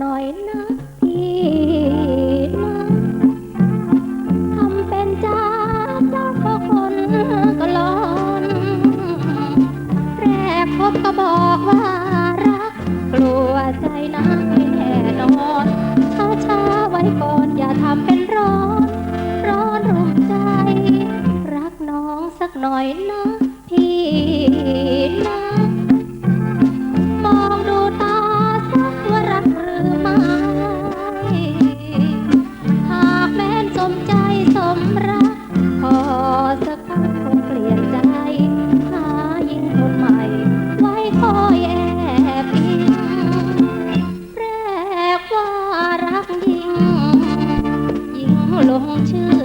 หน่อยนะพี่นะทำเป็นจ้าเจ้าก็คนก็ลอนแรกพบก็บอกว่ารัก กลัวใจนะไม่แน่นอนช้าช้าไว้ก่อนอย่าทำเป็นร้อน ร้อนรุมใจ รักน้องสักหน่อยนะพี่นะ แรก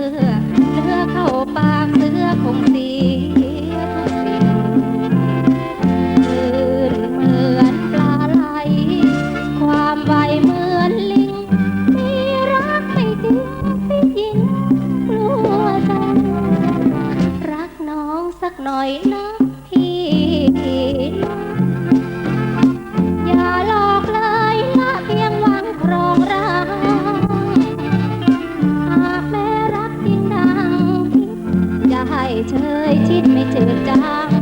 เฉยชิดไม่เจอจาง